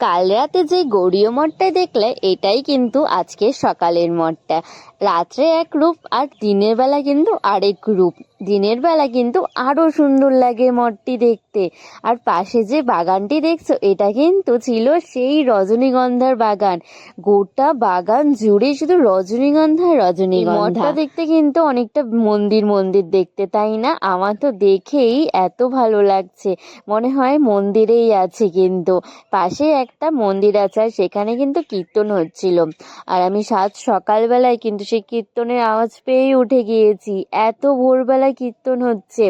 কাল রাতে যে গৌরীয় মঠটা দেখলে, এটাই কিন্তু আজকে সকালের মঠটা। রাত্রে এক রূপ আর দিনের বেলা কিন্তু আরেক রূপ। দিনের বেলা কিন্তু আরও সুন্দর লাগে মঠটি দেখতে। আর পাশে যে বাগানটি দেখছ, এটা কিন্তু ছিল সেই রজনীগন্ধার বাগান। গোটা বাগান জুড়ে শুধু রজনীগন্ধা রজনীগন্ধা। দেখতে কিন্তু অনেকটা মন্দির মন্দির দেখতে, তাই না? আমার তো দেখেই এত ভালো লাগছে। মনে হয় মন্দিরেই আছে কিন্তু। পাশে একটা মন্দির আছে আর সেখানে কিন্তু কীর্তন হচ্ছিল। আর আমি সাত সকালবেলায় কিন্তু সেই কীর্তনের আওয়াজ পেয়েই উঠে গিয়েছি। এত ভোরবেলায় কীর্তন হচ্ছে।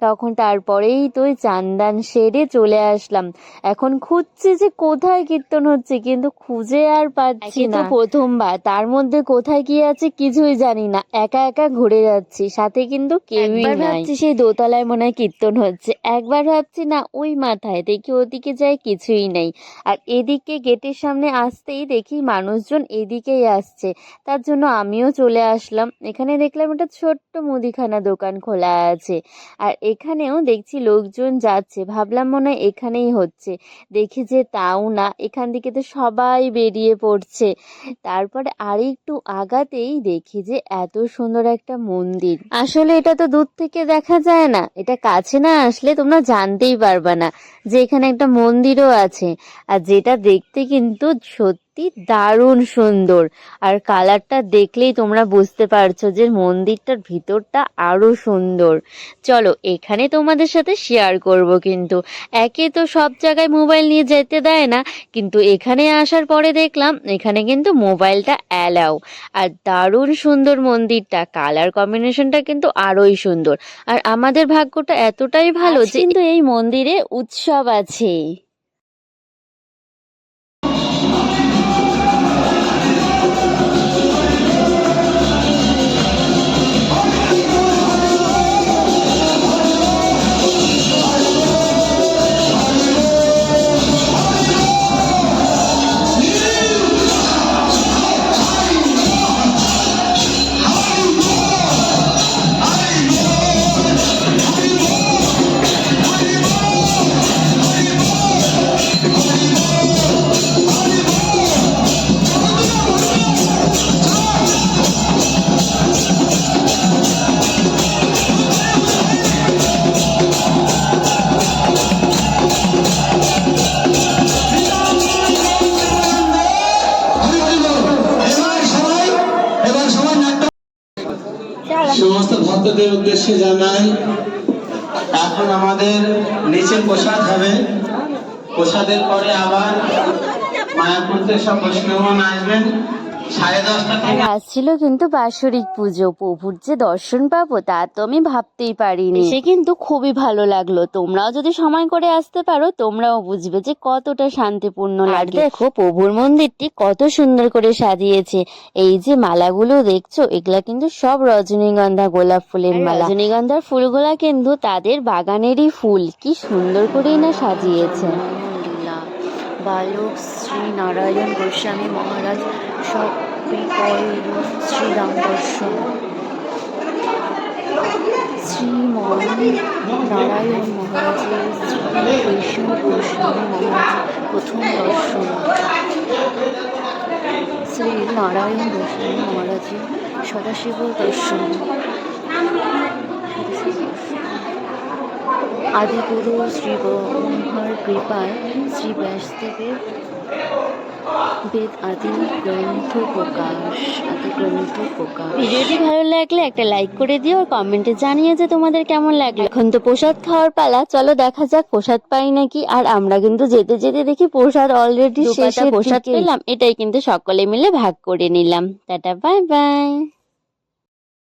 তখন তারপরেই তো চান্দান সেরে চলে আসলাম। এখন খুঁজছি যে কোথায় কীর্তন হচ্ছে কিন্তু খুঁজে আর পাচ্ছি না। প্রথমবার। তার মধ্যে কোথায় কি আছে কিছুই জানি না। একা একা ঘুরে যাচ্ছি সাথে কিন্তু কেউই নাই। ভাবছি সেই দোতলায় মনে হয় কীর্তন হচ্ছে। একবার ভাবছি না ওই মাথায়। দেখি ওদিকে যাই কিছুই নেই। আর এদিকে গেটের সামনে আসতেই দেখি মানুষজন এদিকেই আসছে। তার জন্য আমিও চলে আসলাম। এখানে দেখলাম একটা ছোট্ট মুদিখানা দোকান খোলা আছে। আর এখানেও দেখছি লোকজন যাচ্ছে। ভাবলাম মনে হয় এখানেই হচ্ছে। দেখি যে তাও না। এখান থেকে তো সবাই বেরিয়ে পড়ছে। তারপরে আরেকটু আগাতেই দেখি যে এত সুন্দর একটা মন্দির। আসলে এটা তো দূর থেকে দেখা যায় না। এটা কাছে না আসলে তোমরা জানতেই পারবা না যে এখানে একটা মন্দিরও আছে। আর যেটা দেখতে কিন্তু সত্যি দারুণ সুন্দর। আর কালারটা দেখলেই তোমরা বুঝতে পারছ যে মন্দিরটার ভিতরটা আরও সুন্দর। চলো এখানে তোমাদের সাথে শেয়ার করব কিন্তু। একে তো সব জায়গায় মোবাইল নিয়ে যেতে দেয় না কিন্তু এখানে আসার পরে দেখলাম এখানে কিন্তু মোবাইলটা অ্যালাও আর দারুণ সুন্দর মন্দিরটা কালার কম্বিনেশনটা কিন্তু আরোই সুন্দর। আর আমাদের ভাগ্যটা এতটাই ভালো যে কিন্তু এই মন্দিরে উৎসব আছে সমস্ত ভক্তদের উদ্দেশ্যে জানাই, এখন আমাদের নিচে প্রসাদ হবে। প্রসাদের পরে আবার মায়াপুরতে সব বৈষ্ণবগণ আসবেন। আর থেকে আসছিল কিন্তু বাৎসরিক পুজো। প্রভুর যে দর্শন পাবো তা তো আমি ভাবতেই পারিনি। সে কিন্তু খুবই ভালো লাগল। তোমরাও যদি সময় করে আসতে পারো তোমরাও বুঝবে যে কতটা শান্তিপূর্ণ লাগে। দেখো প্রভুর মন্দিরটি কত সুন্দর করে সাজিয়েছে। এই যে মালাগুলো দেখছ এগুলা কিন্তু সব রজনীগন্ধা গোলাপ ফুলের মালা। রজনীগন্ধার ফুলগুলা কিন্তু তাদের বাগানেরই ফুল। কি সুন্দর করেই না সাজিয়েছে। বালক শ্রী নারায়ণ গোস্বামী মহারাজ 被告人的其他读书，毛蒙、拿来用的书，及卫生知识的书，普通的书，所以拿来用的书，拿了去，少的是一部读。আদিগুরু শ্রী ব্রহ্মার কৃপায় শ্রী ব্যাসদেবের বেদ আদি গ্রন্থ প্রকাশ আদি গ্রন্থ প্রকাশ। ভিডিওটি ভালো লাগলে একটা লাইক করে দিও আর কমেন্টে জানিয়ে যে তোমাদের কেমন লাগল। এখন তো প্রসাদ খাওয়ার পালা চলো দেখা যাক প্রসাদ পাই নাকি। আর আমরা কিন্তু যেতে যেতে দেখি প্রসাদ অলরেডি শেষে প্রসাদ পেলাম এটাই কিন্তু সকলে মিলে ভাগ করে নিলাম। Tata bye bye